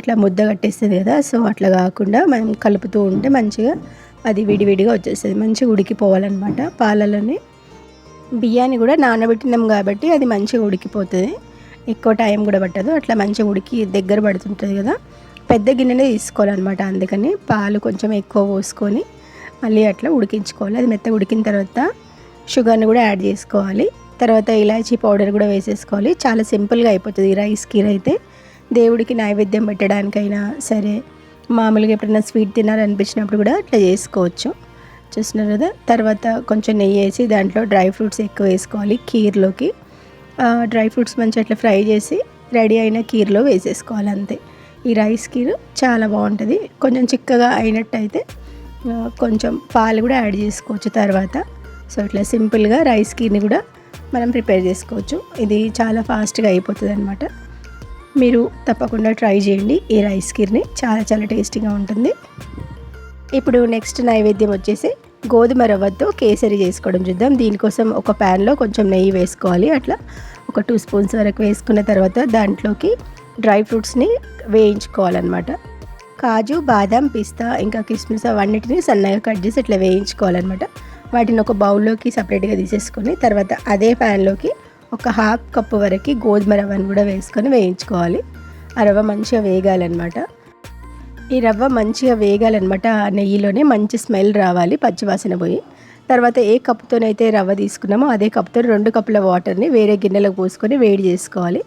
ఇట్లా ముద్ద కట్టేస్తుంది కదా సో అట్లా కాకుండా మనం కలుపుతూ ఉంటే మంచిగా అది విడివిడిగా వచ్చేస్తుంది మంచిగా ఉడికిపోవాలన్నమాట. పాలలోనే బియ్యాన్ని కూడా నానబెట్టినాం కాబట్టి అది మంచిగా ఉడికిపోతుంది. ఎక్కువ టైం కూడా పట్టదు అట్లా మంచిగా ఉడికి దగ్గర పడుతుంటుంది కదా. పెద్ద గిన్నెనే తీసుకోవాలన్నమాట. అందుకని పాలు కొంచెం ఎక్కువ పోసుకొని మళ్ళీ అట్లా ఉడికించుకోవాలి. అది మెత్తగా ఉడికిన తర్వాత షుగర్ని కూడా యాడ్ చేసుకోవాలి. తర్వాత ఇలాచీ పౌడర్ కూడా వేసేసుకోవాలి. చాలా సింపుల్గా అయిపోతుంది రైస్ కీర్ అయితే. దేవుడికి నైవేద్యం పెట్టడానికైనా సరే మామూలుగా ఎప్పుడైనా స్వీట్ తినాలనిపించినప్పుడు కూడా అట్లా చేసుకోవచ్చు. చూస్తున్నారు కదా? తర్వాత కొంచెం నెయ్యి వేసి దాంట్లో డ్రై ఫ్రూట్స్ ఎక్కువ వేసుకోవాలి కీర్లోకి. డ్రై ఫ్రూట్స్ మంచిగా అట్లా ఫ్రై చేసి రెడీ అయిన కీర్లో వేసేసుకోవాలి అంతే. ఈ రైస్ కీర్ చాలా బాగుంటుంది. కొంచెం చిక్కగా అయినట్టయితే కొంచెం పాలు కూడా యాడ్ చేసుకోవచ్చు తర్వాత. సో ఇట్లా సింపుల్గా రైస్ కీర్ని కూడా మనం ప్రిపేర్ చేసుకోవచ్చు. ఇది చాలా ఫాస్ట్గా అయిపోతుంది అనమాట మీరు తప్పకుండా ట్రై చేయండి. ఈ రైస్ కీర్ని చాలా చాలా టేస్టీగా ఉంటుంది. ఇప్పుడు నెక్స్ట్ నైవేద్యం వచ్చేసి గోధుమ రవ్వతో కేసరి చేసుకోవడం చూద్దాం. దీనికోసం ఒక ప్యాన్లో కొంచెం నెయ్యి వేసుకోవాలి. అట్లా ఒక టూ స్పూన్స్ వరకు వేసుకున్న తర్వాత దాంట్లోకి డ్రై ఫ్రూట్స్ని వేయించుకోవాలన్నమాట. కాజు బాదం పిస్తా ఇంకా కిస్మిస్ అవన్నిటిని సన్నగా కట్ చేసి ఇట్లా వేయించుకోవాలన్నమాట. వాటిని ఒక బౌల్లోకి సపరేట్గా తీసేసుకొని తర్వాత అదే ప్యాన్లోకి ఒక హాఫ్ కప్పు వరకు గోధుమ రవ్వను కూడా వేసుకొని వేయించుకోవాలి. ఆ రవ్వ మంచిగా వేగాలన్నమాట. ఈ రవ్వ మంచిగా వేగాలన్నమాట. ఆ నెయ్యిలోనే మంచి స్మెల్ రావాలి పచ్చివాసన పోయి. తర్వాత ఏ కప్పుతోనైతే రవ్వ తీసుకున్నామో అదే కప్పుతో రెండు కప్పుల వాటర్ని వేరే గిన్నెలో పోసుకొని వేడి చేసుకోవాలి.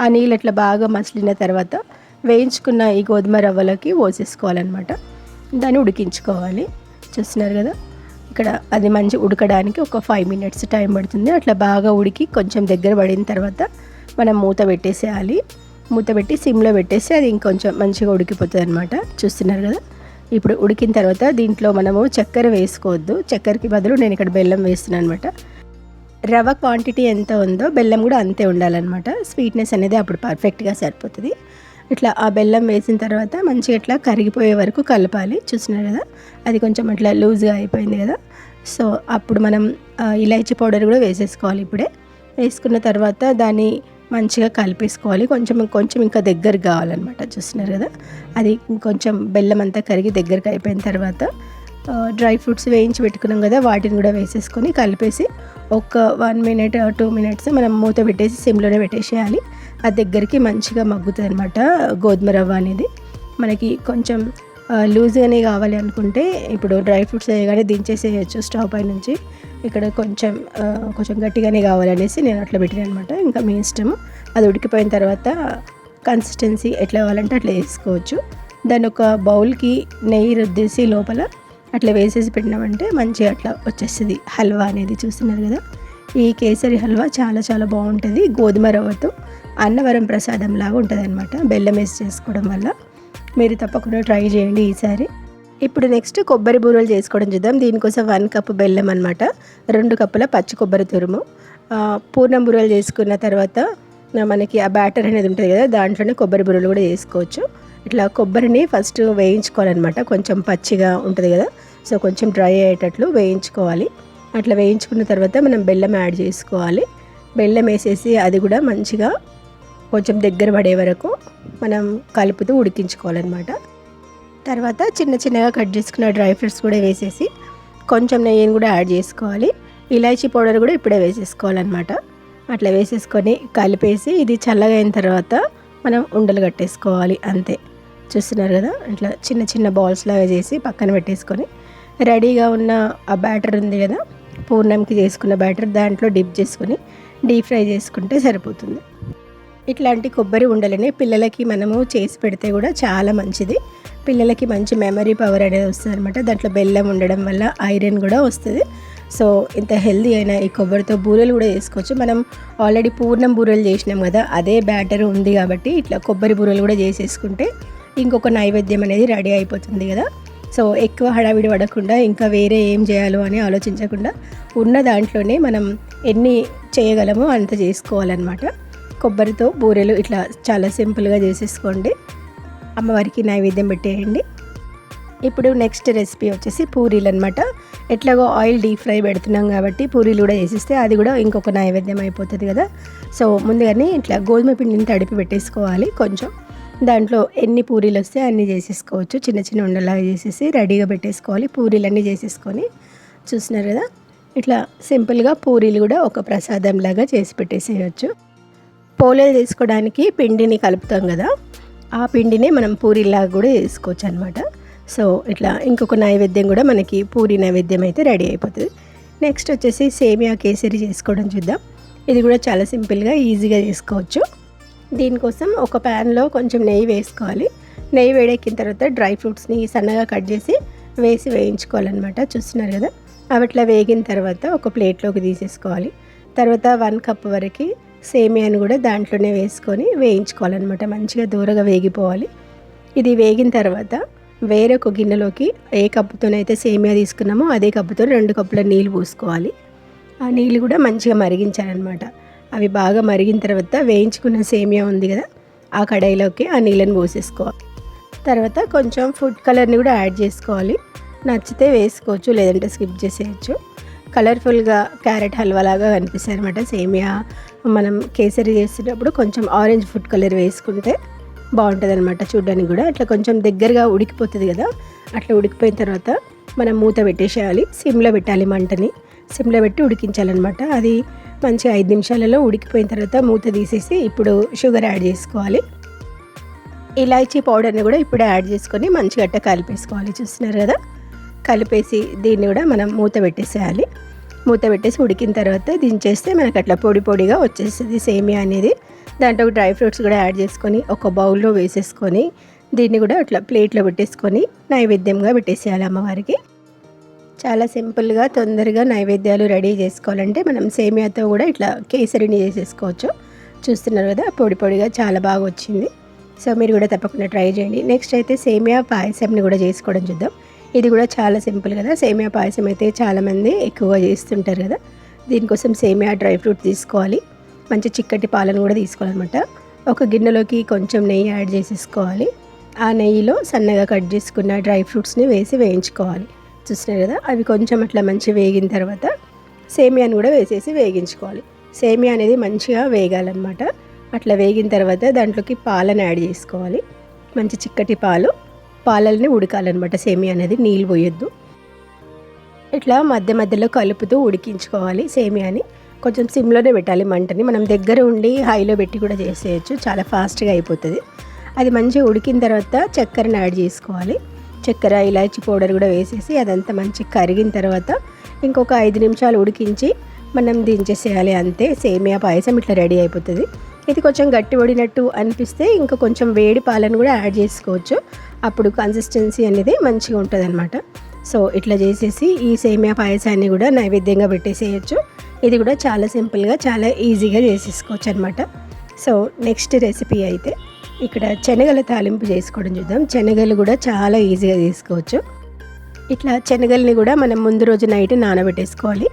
ఆ నీళ్ళు అట్లా బాగా మసిలిన తర్వాత వేయించుకున్న ఈ గోధుమ రవ్వలోకి పోసేసుకోవాలన్నమాట. దాన్ని ఉడికించుకోవాలి. చూస్తున్నారు కదా? ఇక్కడ అది మంచి ఉడకడానికి ఒక ఫైవ్ మినిట్స్ టైం పడుతుంది. అట్లా బాగా ఉడికి కొంచెం దగ్గర పడిన తర్వాత మనం మూత పెట్టేసేయాలి. మూత పెట్టి సిమ్లో పెట్టేసి అది ఇంకొంచెం మంచిగా ఉడికిపోతుంది అనమాట చూస్తున్నారు కదా? ఇప్పుడు ఉడికిన తర్వాత దీంట్లో మనము చక్కెర వేసుకోవద్దు. చక్కెరకి బదులు నేను ఇక్కడ బెల్లం వేస్తున్నాను అనమాట రవ క్వాంటిటీ ఎంత ఉందో బెల్లం కూడా అంతే ఉండాలన్నమాట. స్వీట్నెస్ అనేది అప్పుడు పర్ఫెక్ట్గా సరిపోతుంది. ఇట్లా ఆ బెల్లం వేసిన తర్వాత మంచిగా ఇట్లా కరిగిపోయే వరకు కలపాలి. చూసినారు కదా? అది కొంచెం అట్లా లూజ్గా అయిపోయింది కదా? సో అప్పుడు మనం ఇలాచీ పౌడర్ కూడా వేసేసుకోవాలి ఇప్పుడే. వేసుకున్న తర్వాత దాన్ని మంచిగా కలిపేసుకోవాలి. కొంచెం కొంచెం ఇంకా దగ్గర కావాలన్నమాట. చూస్తున్నారు కదా? అది కొంచెం బెల్లం అంతా కరిగి దగ్గరకు అయిపోయిన తర్వాత డ్రై ఫ్రూట్స్ వేయించి పెట్టుకున్నాం కదా వాటిని కూడా వేసేసుకొని కలిపేసి ఒక వన్ మినిట్ టూ మినిట్స్ మనం మూత పెట్టేసి సిమ్లోనే పెట్టేసేయాలి. అది దగ్గరికి మంచిగా మగ్గుతుంది అనమాట గోధుమ రవ్వ అనేది. మనకి కొంచెం లూజ్గానే కావాలి అనుకుంటే ఇప్పుడు డ్రై ఫ్రూట్స్ వేయగానే దించేసేయచ్చు స్టవ్ పై నుంచి. ఇక్కడ కొంచెం కొంచెం గట్టిగానే కావాలనేసి నేను అట్లా పెట్టాను అనమాట ఇంకా మీ ఇష్టము. అది ఉడికిపోయిన తర్వాత కన్సిస్టెన్సీ ఎట్లా కావాలంటే అట్లా వేసుకోవచ్చు. దాని ఒక బౌల్కి నెయ్యి రుద్దేసి లోపల అట్లా వేసేసి పెట్టినామంటే మంచిగా అట్లా వచ్చేస్తుంది. హల్వా అనేది చూస్తున్నారు కదా? ఈ కేసరి హల్వా చాలా చాలా బాగుంటుంది. గోధుమ రవ్వతో అన్నవరం ప్రసాదం లాగా ఉంటుంది అనమాట బెల్లం వేసి చేసుకోవడం వల్ల. మీరు తప్పకుండా ట్రై చేయండి ఈసారి. ఇప్పుడు నెక్స్ట్ కొబ్బరి బూరలు చేసుకోవడం చూద్దాం. దీనికోసం వన్ కప్ బెల్లం అనమాట రెండు కప్పుల పచ్చి కొబ్బరి తురుము. పూర్ణం బూరలు చేసుకున్న తర్వాత మనకి ఆ బ్యాటర్ అనేది ఉంటుంది కదా? దాంట్లోనే కొబ్బరి బూరలు కూడా చేసుకోవచ్చు. ఇట్లా కొబ్బరిని ఫస్ట్ వేయించుకోవాలన్నమాట. కొంచెం పచ్చిగా ఉంటుంది కదా. సో కొంచెం డ్రై అయ్యేటట్లు వేయించుకోవాలి. అట్లా వేయించుకున్న తర్వాత మనం బెల్లం యాడ్ చేసుకోవాలి. బెల్లం వేసేసి అది కూడా మంచిగా కొంచెం దగ్గర పడే వరకు మనం కలుపుతూ ఉడికించుకోవాలన్నమాట. తర్వాత చిన్న చిన్నగా కట్ చేసుకున్న డ్రై ఫ్రూట్స్ కూడా వేసేసి కొంచెం నెయ్యిని కూడా యాడ్ చేసుకోవాలి. ఇలాచీ పౌడర్ కూడా ఇప్పుడే వేసేసుకోవాలన్నమాట. అట్లా వేసేసుకొని కలిపేసి ఇది చల్లగా అయిన తర్వాత మనం ఉండలు కట్టేసుకోవాలి అంతే. చూస్తున్నారు కదా? ఇట్లా చిన్న చిన్న బాల్స్ లాగా చేసి పక్కన పెట్టేసుకొని రెడీగా ఉన్న ఆ బ్యాటర్ ఉంది కదా? పూర్ణంకి చేసుకున్న బ్యాటర్ దాంట్లో డిప్ చేసుకొని డీప్ ఫ్రై చేసుకుంటే సరిపోతుంది. ఇట్లాంటి కొబ్బరి ఉండలని పిల్లలకి మనము చేసి పెడితే కూడా చాలా మంచిది. పిల్లలకి మంచి మెమరీ పవర్ అనేది వస్తుంది అనమాట దాంట్లో బెల్లం ఉండడం వల్ల ఐరన్ కూడా వస్తుంది. సో ఇంత హెల్దీ అయిన ఈ కొబ్బరితో బూరెలు కూడా చేసుకోవచ్చు. మనం ఆల్రెడీ పూర్ణం బూరెలు చేసినాం కదా? అదే బ్యాటర్ ఉంది కాబట్టి ఇట్లా కొబ్బరి బూరెలు కూడా చేసేసుకుంటే ఇంకొక నైవేద్యం అనేది రెడీ అయిపోతుంది కదా. సో ఎక్కువ హడావిడి పడకుండా ఇంకా వేరే ఏం చేయాలో అని ఆలోచించకుండా ఉన్న దాంట్లోనే మనం ఎన్ని చేయగలమో అంత చేసుకోవాలన్నమాట. కొబ్బరితో బూరెలు ఇట్లా చాలా సింపుల్గా చేసేసుకోండి. అమ్మవారికి నైవేద్యం పెట్టేయండి. ఇప్పుడు నెక్స్ట్ రెసిపీ వచ్చేసి పూరీలు అనమాట ఎట్లాగో ఆయిల్ డీప్ ఫ్రై పెడుతున్నాం కాబట్టి పూరీలు కూడా చేసిస్తే అది కూడా ఇంకొక నైవేద్యం అయిపోతుంది కదా. సో ముందుగానే ఇట్లా గోధుమ పిండిని తడిపి పెట్టేసుకోవాలి కొంచెం. దాంట్లో ఎన్ని పూరీలు వస్తే అన్ని చేసేసుకోవచ్చు. చిన్న చిన్న ఉండలాగా చేసేసి రెడీగా పెట్టేసుకోవాలి. పూరీలు అన్నీ చేసేసుకొని చూస్తున్నారు కదా? ఇట్లా సింపుల్గా పూరీలు కూడా ఒక ప్రసాదం లాగా చేసి పెట్టేసేయచ్చు. పోలేలు చేసుకోవడానికి పిండిని కలుపుతాం కదా? ఆ పిండిని మనం పూరీలాగా కూడా చేసుకోవచ్చు అనమాట సో ఇట్లా ఇంకొక నైవేద్యం కూడా మనకి పూరి నైవేద్యం అయితే రెడీ అయిపోతుంది. నెక్స్ట్ వచ్చేసి సేమియా కేసరి చేసుకోవడం చూద్దాం. ఇది కూడా చాలా సింపుల్గా ఈజీగా చేసుకోవచ్చు. దీనికోసం ఒక ప్యాన్లో కొంచెం నెయ్యి వేసుకోవాలి. నెయ్యి వేడెక్కిన తర్వాత డ్రై ఫ్రూట్స్ని సన్నగా కట్ చేసి వేసి వేయించుకోవాలన్నమాట. చూస్తున్నారు కదా? అవి అట్లా వేగిన తర్వాత ఒక ప్లేట్లోకి తీసేసుకోవాలి. తర్వాత వన్ కప్ వరకు సేమియాను కూడా దాంట్లోనే వేసుకొని వేయించుకోవాలన్నమాట. మంచిగా దూరగా వేగిపోవాలి. ఇది వేగిన తర్వాత వేరొక గిన్నెలోకి ఏ కప్పుతోనైతే సేమియా తీసుకున్నామో అదే కప్పుతో రెండు కప్పుల నీళ్ళు పోసుకోవాలి. ఆ నీళ్ళు కూడా మంచిగా మరిగించాలన్నమాట. అవి బాగా మరిగిన తర్వాత వేయించుకున్న సేమియా ఉంది కదా ఆ కడాయిలోకి ఆ నీళ్ళని పోసేసుకోవాలి. తర్వాత కొంచెం ఫుడ్ కలర్ని కూడా యాడ్ చేసుకోవాలి. నచ్చితే వేసుకోవచ్చు లేదంటే స్కిప్ చేసేయచ్చు. కలర్ఫుల్గా క్యారెట్ హల్వా లాగా కనిపిస్తాయి అనమాట సేమియా. మనం కేసరి చేసేటప్పుడు కొంచెం ఆరెంజ్ ఫుడ్ కలర్ వేసుకుంటే బాగుంటుంది అనమాట చూడడానికి కూడా. అట్లా కొంచెం దగ్గరగా ఉడికిపోతుంది కదా అట్లా ఉడికిపోయిన తర్వాత మనం మూత పెట్టేసేయాలి సిమ్లో పెట్టాలి మంటని. సిమ్లో పెట్టి ఉడికించాలన్నమాట. అది మంచిగా ఐదు నిమిషాలలో ఉడికిపోయిన తర్వాత మూత తీసేసి ఇప్పుడు షుగర్ యాడ్ చేసుకోవాలి. ఇలాచీ పౌడర్ని కూడా ఇప్పుడే యాడ్ చేసుకొని మంచిగా అట్ట కలిపేసుకోవాలి. చూస్తున్నారు కదా? కలిపేసి దీన్ని కూడా మనం మూత పెట్టేసేయాలి. మూత పెట్టేసి ఉడికిన తర్వాత దించేస్తే మనకు అట్లా పొడి పొడిగా వచ్చేస్తుంది సేమియా అనేది. దాంట్లో డ్రై ఫ్రూట్స్ కూడా యాడ్ చేసుకొని ఒక బౌల్లో వేసేసుకొని దీన్ని కూడా అట్లా ప్లేట్లో పెట్టేసుకొని నైవేద్యంగా పెట్టేసేయాలి అమ్మవారికి. చాలా సింపుల్గా తొందరగా నైవేద్యాలు రెడీ చేసుకోవాలంటే మనం సేమియాతో కూడా ఇట్లా కేసరిని చేసేసుకోవచ్చు. చూస్తున్నారు కదా పొడి పొడిగా చాలా బాగా వచ్చింది. సో మీరు కూడా తప్పకుండా ట్రై చేయండి. నెక్స్ట్ అయితే సేమియా పాయసంని కూడా చేసుకోవడం చూద్దాం. ఇది కూడా చాలా సింపుల్ కదా సేమియా పాయసం అయితే చాలామంది ఎక్కువగా చేస్తుంటారు కదా. దీనికోసం సేమియా డ్రై ఫ్రూట్ తీసుకోవాలి. మంచి చిక్కటి పాలను కూడా తీసుకోవాలన్నమాట. ఒక గిన్నెలోకి కొంచెం నెయ్యి యాడ్ చేసేసుకోవాలి. ఆ నెయ్యిలో సన్నగా కట్ చేసుకున్న డ్రై ఫ్రూట్స్ని వేసి వేయించుకోవాలి. చూస్తున్నారు కదా అవి కొంచెం అట్లా మంచి వేగిన తర్వాత సేమియాని కూడా వేసేసి వేగించుకోవాలి. సేమియా అనేది మంచిగా వేగాలన్నమాట. అట్లా వేగిన తర్వాత దాంట్లోకి పాలను యాడ్ చేసుకోవాలి. మంచి చిక్కటి పాలు. పాలల్ని ఉడకాలన్నమాట. సేమియా అనేది నీళ్ళు పోయొద్దు. ఇట్లా మధ్య మధ్యలో కలుపుతూ ఉడికించుకోవాలి సేమియాని. కొంచెం సిమ్లోనే పెట్టాలి మంటని. మనం దగ్గర ఉండి హైలో పెట్టి కూడా చేసేయచ్చు. చాలా ఫాస్ట్గా అయిపోతుంది. అది మంచిగా ఉడికిన తర్వాత చక్కెరని యాడ్ చేసుకోవాలి. చక్కెర ఇలాచి పౌడర్ కూడా వేసేసి అదంతా మంచి కరిగిన తర్వాత ఇంకొక ఐదు నిమిషాలు ఉడికించి మనం దించేసేయాలి అంతే. సేమియా పాయసం ఇట్లా రెడీ అయిపోతుంది. ఇది కొంచెం గట్టి పడినట్టు అనిపిస్తే ఇంకా కొంచెం వేడి పాలను కూడా యాడ్ చేసుకోవచ్చు. అప్పుడు కన్సిస్టెన్సీ అనేది మంచిగా ఉంటుంది అనమాట సో ఇట్లా చేసేసి ఈ సేమియా పాయసాన్ని కూడా నైవేద్యంగా పెట్టేసేయచ్చు. ఇది కూడా చాలా సింపుల్గా చాలా ఈజీగా చేసేసుకోవచ్చు అనమాట సో నెక్స్ట్ రెసిపీ అయితే ఇక్కడ శనగల తాలింపు చేసుకోవడం చూద్దాం. శనగలు కూడా చాలా ఈజీగా తీసుకోవచ్చు. ఇట్లా శనగల్ని కూడా మనం ముందు రోజు నైట్ నానబెట్టేసుకోవాలి.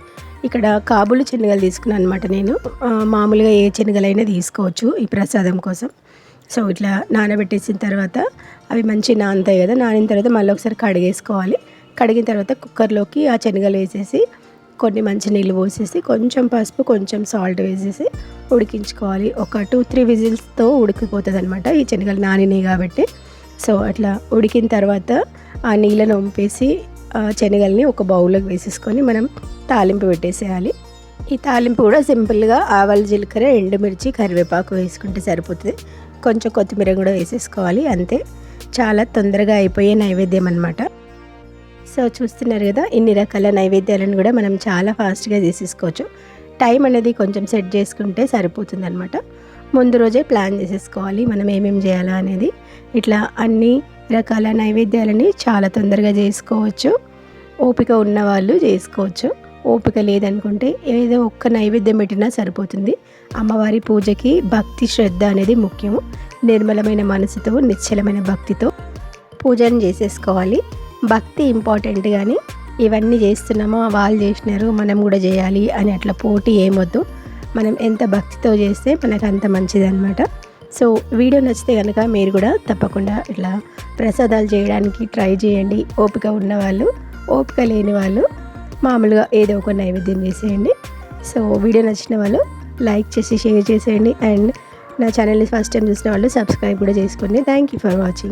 ఇక్కడ కాబులు శనగలు తీసుకున్నాను అనమాట నేను. మామూలుగా ఏ శనగలైనా తీసుకోవచ్చు ఈ ప్రసాదం కోసం. సో ఇట్లా నానబెట్టేసిన తర్వాత అవి మంచి నానుతాయి కదా నానిన తర్వాత మళ్ళీ ఒకసారి కడిగేసుకోవాలి. కడిగిన తర్వాత కుక్కర్లోకి ఆ శనగలు వేసేసి కొన్ని మంచి నీళ్ళు పోసేసి కొంచెం పసుపు కొంచెం సాల్ట్ వేసేసి ఉడికించుకోవాలి. ఒక టూ త్రీ విజిల్స్తో ఉడికిపోతుంది అనమాట ఈ శనగలు నానినాయి కాబట్టి. సో అట్లా ఉడికిన తర్వాత ఆ నీళ్ళను వంపేసి శనగల్ని ఒక బౌల్లోకి వేసేసుకొని మనం తాలింపు పెట్టేసేయాలి. ఈ తాలింపు కూడా సింపుల్గా ఆవాల జీలకర్ర ఎండుమిర్చి కరివేపాకు వేసుకుంటే సరిపోతుంది. కొంచెం కొత్తిమీర కూడా వేసేసుకోవాలి అంతే. చాలా తొందరగా అయిపోయే నైవేద్యం అనమాట సో చూస్తున్నారు కదా ఇన్ని రకాల నైవేద్యాలను కూడా మనం చాలా ఫాస్ట్గా చేసేసుకోవచ్చు. టైం అనేది కొంచెం సెట్ చేసుకుంటే సరిపోతుంది అనమాట ముందు రోజే ప్లాన్ చేసేసుకోవాలి మనం ఏమేమి చేయాలా అనేది. ఇట్లా అన్ని రకాల నైవేద్యాలని చాలా తొందరగా చేసుకోవచ్చు. ఓపిక ఉన్నవాళ్ళు చేసుకోవచ్చు. ఓపిక లేదనుకుంటే ఏదో ఒక్క నైవేద్యం పెట్టినా సరిపోతుంది. అమ్మవారి పూజకి భక్తి శ్రద్ధ అనేది ముఖ్యము. నిర్మలమైన మనసుతో నిశ్చలమైన భక్తితో పూజను చేసేసుకోవాలి. భక్తి ఇంపార్టెంట్ కానీ ఇవన్నీ చేస్తున్నామో వాళ్ళు చేసినారు మనం కూడా చేయాలి అని అట్లా పోటీ ఏమొద్దు. మనం ఎంత భక్తితో చేస్తే మనకు అంత మంచిదన్నమాట. సో వీడియో నచ్చితే కనుక మీరు కూడా తప్పకుండా ఇట్లా ప్రసాదాలు చేయడానికి ట్రై చేయండి. ఓపిక ఉన్నవాళ్ళు ఓపిక లేని వాళ్ళు మామూలుగా ఏదో ఒక నైవేద్యం చేసేయండి. సో వీడియో నచ్చిన వాళ్ళు లైక్ చేసి షేర్ చేసేయండి. అండ్ నా ఛానల్ని ఫస్ట్ టైం చూసిన వాళ్ళు సబ్స్క్రైబ్ కూడా చేసుకోండి. Thank you for watching.